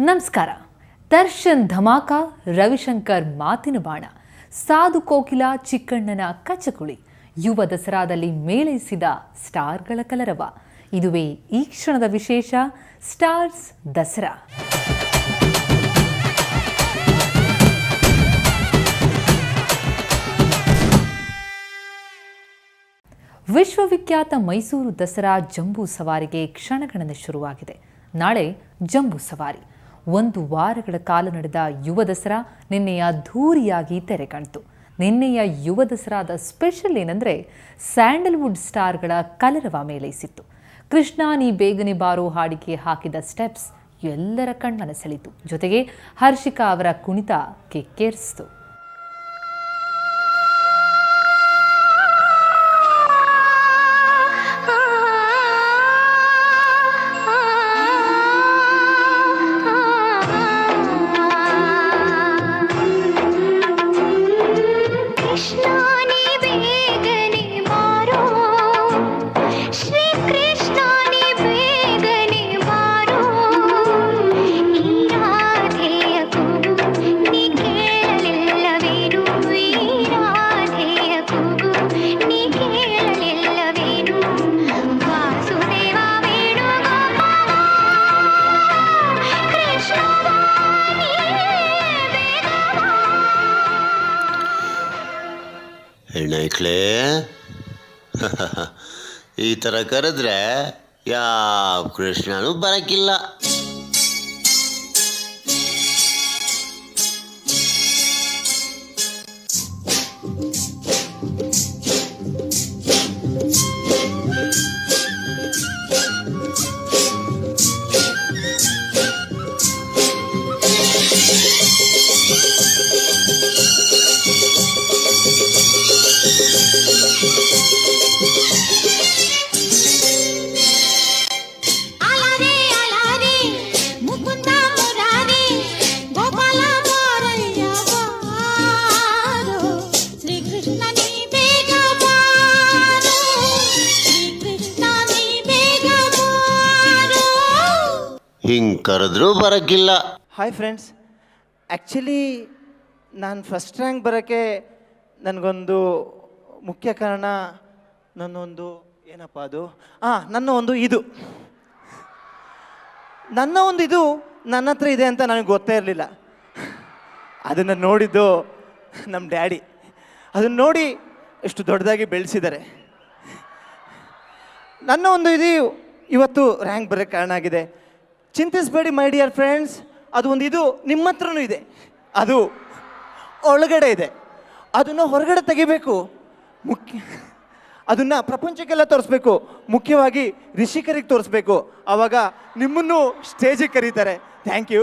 ನಮಸ್ಕಾರ. ದರ್ಶನ್ ಧಮಾಕ, ರವಿಶಂಕರ್ ಮಾತಿನ ಬಾಣ ಸಾಧು ಕೋಕಿಲ, ಚಿಕ್ಕಣ್ಣನ ಕಚಕುಳಿ, ಯುವ ದಸರಾದಲ್ಲಿ ಮೇಳೈಸಿದ ಸ್ಟಾರ್ಗಳ ಕಲರವ. ಇದುವೇ ಈ ಕ್ಷಣದ ವಿಶೇಷ, ಸ್ಟಾರ್ಸ್ ದಸರಾ. ವಿಶ್ವವಿಖ್ಯಾತ ಮೈಸೂರು ದಸರಾ ಜಂಬೂ ಸವಾರಿಗೆ ಕ್ಷಣಗಣನೆ ಶುರುವಾಗಿದೆ. ನಾಳೆ ಜಂಬೂ ಸವಾರಿ. ಒಂದು ವಾರಗಳ ಕಾಲ ನಡೆದ ಯುವ ದಸರಾ ನಿನ್ನೆಯ ಅದ್ಧೂರಿಯಾಗಿ ತೆರೆ ಕಾಣ್ತು ನಿನ್ನೆಯ ಯುವ ದಸರಾದ ಸ್ಪೆಷಲ್ ಏನಂದ್ರೆ ಸ್ಯಾಂಡಲ್ವುಡ್ ಸ್ಟಾರ್ಗಳ ಕಲರವ ಮೇಳೈಸಿತ್ತು ಕೃಷ್ಣ, ನೀ ಬೇಗನೆ ಬಾರೋ ಹಾಡಿಗೆ ಹಾಕಿದ ಸ್ಟೆಪ್ಸ್ ಎಲ್ಲರ ಕಣ್ಮನ ಸೆಳಿತು ಜೊತೆಗೆ ಹರ್ಷಿಕಾ ಅವರ ಕುಣಿತ ಕೆಕ್ಕೇರಿಸಿತು. ಹೆಣ್ಣೈಕ್ಳೇ ಈ ಥರ ಕರೆದ್ರೆ ಯಾವ ಕೃಷ್ಣನೂ ಬರಕ್ಕಿಲ್ಲ ಕರೆದ್ರೂ ಬರೋಕ್ಕಿಲ್ಲ. ಹಾಯ್ ಫ್ರೆಂಡ್ಸ್ ಆ್ಯಕ್ಚುಲಿ ನಾನು ಫಸ್ಟ್ ರ್ಯಾಂಕ್ ಬರೋಕ್ಕೆ ನನಗೊಂದು ಮುಖ್ಯ ಕಾರಣ ನನ್ನೊಂದು ಏನಪ್ಪ ಅದು? ಹಾಂ ನನ್ನ ಒಂದು ಇದು. ನನ್ನ ಒಂದು ಇದು ನನ್ನ ಹತ್ರ ಇದೆ ಅಂತ ನನಗೆ ಗೊತ್ತೇ ಇರಲಿಲ್ಲ. ಅದನ್ನು ನೋಡಿದ್ದು ನಮ್ಮ ಡ್ಯಾಡಿ. ಅದನ್ನು ನೋಡಿ ಎಷ್ಟು ದೊಡ್ಡದಾಗಿ ಬೆಳೆಸಿದ್ದಾರೆ. ನನ್ನ ಒಂದು ಇದು ಇವತ್ತು ರ್ಯಾಂಕ್ ಬರೋಕ್ಕೆ ಕಾರಣ ಆಗಿದೆ. ಚಿಂತಿಸಬೇಡಿ ಮೈ ಡಿಯರ್ ಫ್ರೆಂಡ್ಸ್ ಅದು ಒಂದು ಇದು ನಿಮ್ಮ ಹತ್ರನೂ ಇದೆ. ಅದು ಒಳಗಡೆ ಇದೆ. ಅದನ್ನು ಹೊರಗಡೆ ತೆಗಿಬೇಕು. ಮುಖ್ಯ ಅದನ್ನು ಪ್ರಪಂಚಕ್ಕೆಲ್ಲ ತೋರಿಸ್ಬೇಕು. ಮುಖ್ಯವಾಗಿ ರಿಷಿಕರಿಗೆ ತೋರಿಸ್ಬೇಕು. ಆವಾಗ ನಿಮ್ಮನ್ನು ಸ್ಟೇಜಿಗೆ ಕರೀತಾರೆ. ಥ್ಯಾಂಕ್ ಯು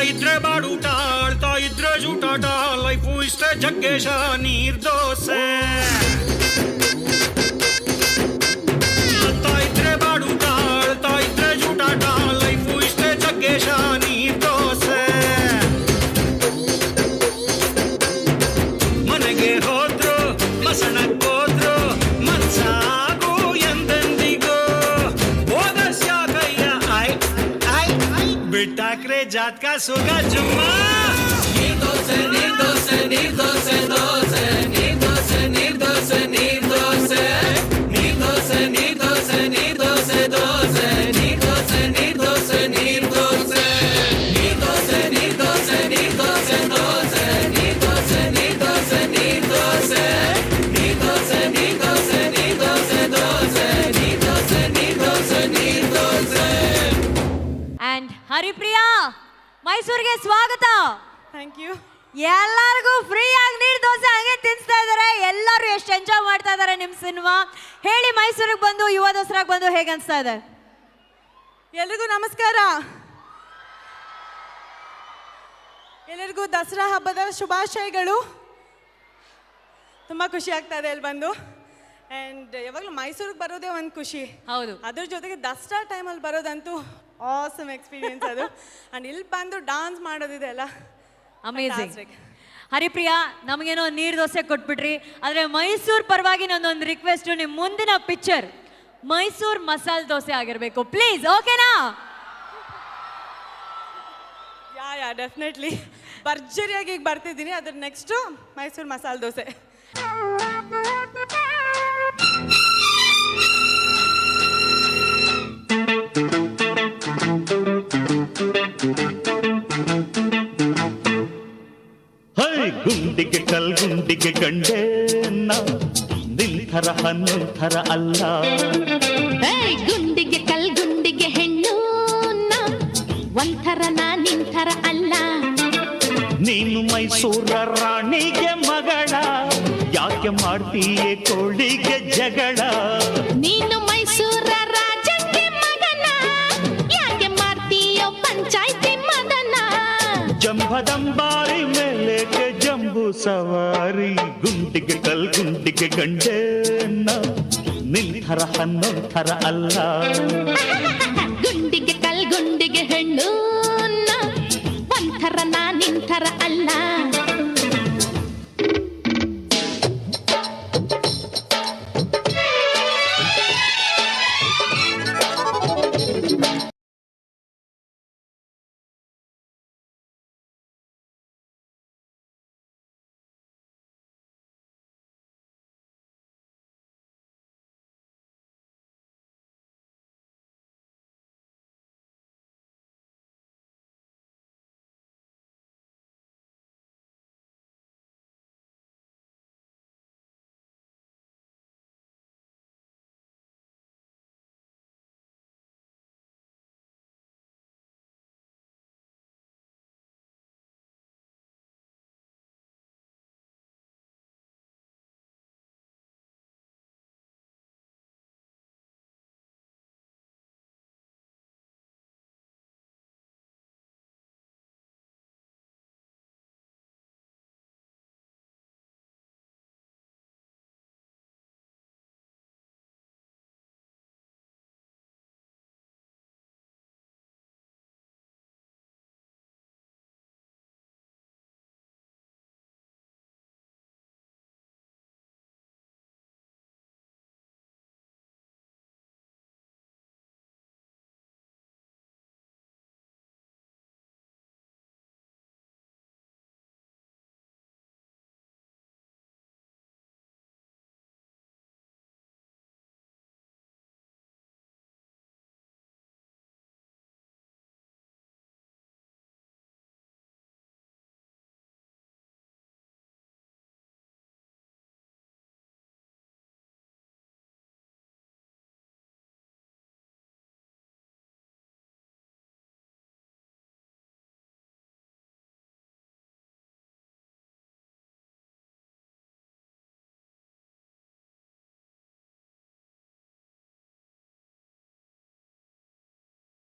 ಇದ್ರೆ ಬಾಡೂಟ ಆಳ್ತಾ ಇದ್ರೆ ಜೂಟಾಟ ಲೈಫು ಇಷ್ಟೇ ಜಗ್ಗೇಶ ನೀರ್ದೋಸೆ ನಗ್ತಾ जात का सोगा जुम्मा। ಮೈಸೂರಿಗೆ ಸ್ವಾಗತ. ಥ್ಯಾಂಕ್ ಯು ಎಲ್ಲರಿಗೂ ಫ್ರೀ ಆಗಿ ನೀರ್ ದೋಸೆ ಹಂಗೆ ತಿನ್ಸ್ತಾ ಇದಾರೆ. ಎಲ್ಲರೂ ಎಷ್ಟು ಎಂಜಾಯ್ ಮಾಡ್ತಾ ಇದಾರೆ ನಿಮ್ಮ ಸಿನಿಮಾ ಹೇಳಿ ಮೈಸೂರಿಗೆ ಬಂದು ಯುವ ದಸರಾಗ್ ಬಂದು ಹೇಗೆ ಅನ್ಸ್ತಾ ಇದೆ? ಎಲ್ರಿಗೂ ನಮಸ್ಕಾರ. ಎಲ್ಲರಿಗೂ ದಸರಾ ಹಬ್ಬದ ಶುಭಾಶಯಗಳು. ತುಂಬ ಖುಷಿ ಆಗ್ತಾ ಇದೆ ಅಲ್ಲಿ ಬಂದು. ಆ್ಯಂಡ್ ಯಾವಾಗಲೂ ಮೈಸೂರಿಗೆ ಬರೋದೇ ಒಂದು ಖುಷಿ. ಹೌದು. ಅದ್ರ ಜೊತೆಗೆ ದಸರಾ ಟೈಮಲ್ಲಿ ಬರೋದಂತೂ ಆಸಮ್ ಎಕ್ಸ್ಪೀರಿಯನ್ಸ್ ಅದು. ಅಂಡ್ ಇಲ್ಲಿ ಬಂದು ಡಾನ್ಸ್ ಮಾಡೋದಿದೆ ಅಲ್ಲ. ಅಮೇಝಿಂಗ್. ಹರಿಪ್ರಿಯಾ ನಮಗೇನೋ ನೀರು ದೋಸೆ ಕೊಟ್ಬಿಟ್ರಿ. ಆದರೆ ಮೈಸೂರು ಪರವಾಗಿ ನನ್ನೊಂದು ರಿಕ್ವೆಸ್ಟ್ ನಿಮ್ಮ ಮುಂದಿನ ಪಿಕ್ಚರ್ ಮೈಸೂರು ಮಸಾಲೆ ದೋಸೆ ಆಗಿರಬೇಕು. ಪ್ಲೀಸ್ ಓಕೆನಾ ಯಾ ಯಾ ಡೆಫಿನೆಟ್ಲಿ ಭರ್ಜರಿಯಾಗಿ ಈಗ ಬರ್ತಿದ್ದೀನಿ. ಅದ್ರ ನೆಕ್ಸ್ಟು ಮೈಸೂರು ಮಸಾಲೆ ದೋಸೆ. ಹೈ ಗುಂಡಿಗೆ ಕಲ್ಗುಂಡಿಗೆ ಗಂಡೆ ನಿಂಥರ ಹನ್ನೊಂಥರ ಅಲ್ಲ. ಗುಂಡಿಗೆ ಕಲ್ ಗುಂಡಿಗೆ ಹೆಣ್ಣು ನಾ ಒಂಥರ ನಾ ನಿಂಥರ ಅಲ್ಲ. ನೀನು ಮೈಸೂರ ರಾಣಿಗೆ ಮಗಳ. ಯಾಕೆ ಮಾಡ್ತೀಯೇ ಕೋಳಿಗೆ ಜಗಳ. ನೀನು ಮೈಸೂರ ಜಂಬದಂಬಾರಿ ಮೇಲೆಗೆ ಜಂಬೂ ಸವಾರಿ ಗುಂಡಿಗೆ ಕಲ್ಗುಂಡಿಗೆ ಗಂಡೆ ನಿಂಥರ ಹನ್ನೊಂಥರ ಅಲ್ಲ